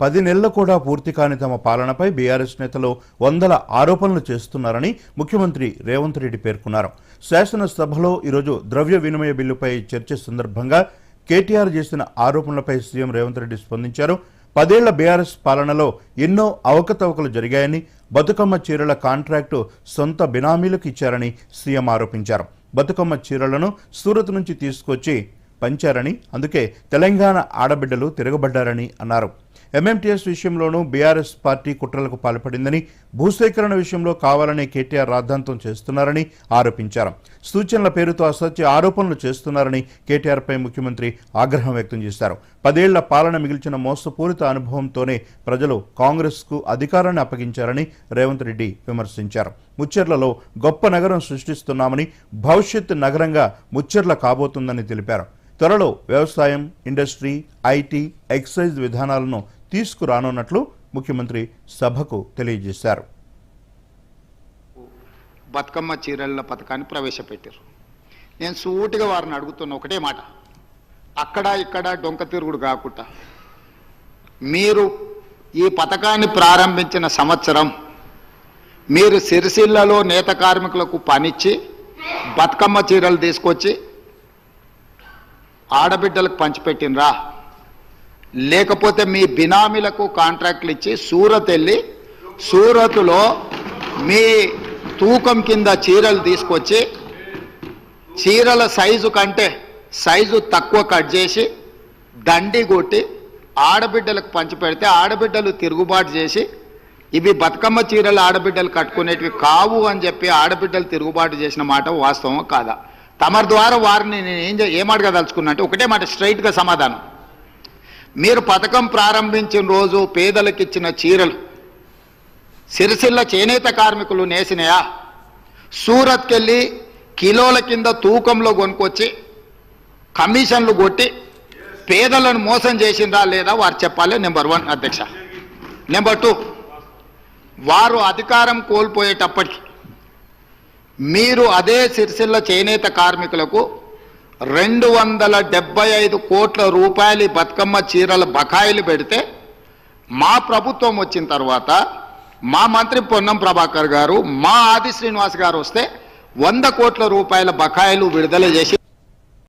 పది నెలలు కూడా పూర్తి కాని తమ పాలనపై బీఆర్ఎస్ నేతలు వందల ఆరోపణలు చేస్తున్నారని ముఖ్యమంత్రి రేవంత్ రెడ్డి పేర్కొన్నారు. శాసనసభలో ఈరోజు ద్రవ్య వినిమయ బిల్లుపై చర్చ సందర్భంగా కేటీఆర్ చేసిన ఆరోపణలపై సీఎం రేవంత్ రెడ్డి స్పందించారు. పదేళ్ళ బీఆర్ఎస్ పాలనలో ఎన్నో అవకతవకలు జరిగాయని బతుకమ్మ చీరల కాంట్రాక్టు సొంత బినామీలకు ఇచ్చారని సీఎం ఆరోపించారు. బతుకమ్మ చీరలను సూరత్ నుంచి తీసుకొచ్చి పంచారని అందుకే తెలంగాణ ఆడబిడ్డలు తిరగబడ్డారని అన్నారు. ఎంఎంటీఎస్ విషయంలోనూ బీఆర్ఎస్ పార్టీ కుట్రలకు పాల్పడిందని భూసేకరణ విషయంలో కావాలని కేటీఆర్ రాద్ధాంతం చేస్తున్నారని ఆరోపించారు. సూచనల పేరుతో అసత్య ఆరోపణలు చేస్తున్నారని కేటీఆర్పై ముఖ్యమంత్రి ఆగ్రహం వ్యక్తం చేశారు. పదేళ్ళ పాలన మిగిల్చిన మోసపూరిత అనుభవంతోనే ప్రజలు కాంగ్రెస్కు అధికారాన్ని అప్పగించారని రేవంత్ రెడ్డి విమర్శించారు. ముచ్చెర్లలో గొప్ప నగరం సృష్టిస్తున్నామని భవిష్యత్ నగరంగా ముచ్చెర్ల కాబోతుందని తెలిపారు. త్వరలో వ్యవసాయం ఇండస్ట్రీ ఐటీ ఎక్సైజ్ విధానాలను తీసుకురానున్నట్లు ముఖ్యమంత్రి సభకు తెలియజేశారు. బతుకమ్మ చీరల పథకాన్ని ప్రవేశపెట్టారు. నేను సూటిగా వారిని అడుగుతున్న ఒకటే మాట. అక్కడ ఇక్కడ డొంక తిరుగుడు కాకుండా మీరు ఈ పథకాన్ని ప్రారంభించిన సంవత్సరం మీరు సిరిసిల్లలో నేత కార్మికులకు పనిచ్చి బతుకమ్మ చీరలు తీసుకొచ్చి ఆడబిడ్డలకు పంచిపెట్టినరా? లేకపోతే మీ బినామీలకు కాంట్రాక్ట్లు ఇచ్చి సూరత్ వెళ్ళి సూరత్లో మీ తూకం కింద చీరలు తీసుకొచ్చి చీరల సైజు కంటే సైజు తక్కువ కట్ చేసి దండి కొట్టి ఆడబిడ్డలకు పంచిపెడితే ఆడబిడ్డలు తిరుగుబాటు చేసి ఇవి బతుకమ్మ చీరలు ఆడబిడ్డలు కట్టుకునేటివి కావు అని చెప్పి ఆడబిడ్డలు తిరుగుబాటు చేసిన మాట వాస్తవం కాదా? తమరి ద్వారా వారిని నేను ఏం చే- ఏం అడగదలుచుకున్నా అంటే ఒకటే మాట స్ట్రైట్గా సమాధానం. మీరు పథకం ప్రారంభించిన రోజు పేదలకు ఇచ్చిన చీరలు సిరిసిల్ల చేనేత కార్మికులు నేసినాయా? సూరత్కెళ్ళి కిలోల కింద తూకంలో కొనుక్కొచ్చి కమిషన్లు కొట్టి పేదలను మోసం చేసిందా లేదా వారు చెప్పాలి? నెంబర్ వన్ అధ్యక్ష. నెంబర్ టూ వారు అధికారం కోల్పోయేటప్పటికి మీరు అదే సిరిసిల్ల చేనేత కార్మికులకు రెండు వందల డెబ్బై ఐదు కోట్ల రూపాయలు బతుకమ్మ చీరల బకాయిలు పెడితే మా ప్రభుత్వం వచ్చిన తర్వాత మా మంత్రి పొన్నం ప్రభాకర్ గారు మా ఆది శ్రీనివాస్ గారు వస్తే వంద కోట్ల రూపాయల బకాయిలు విడుదల చేసి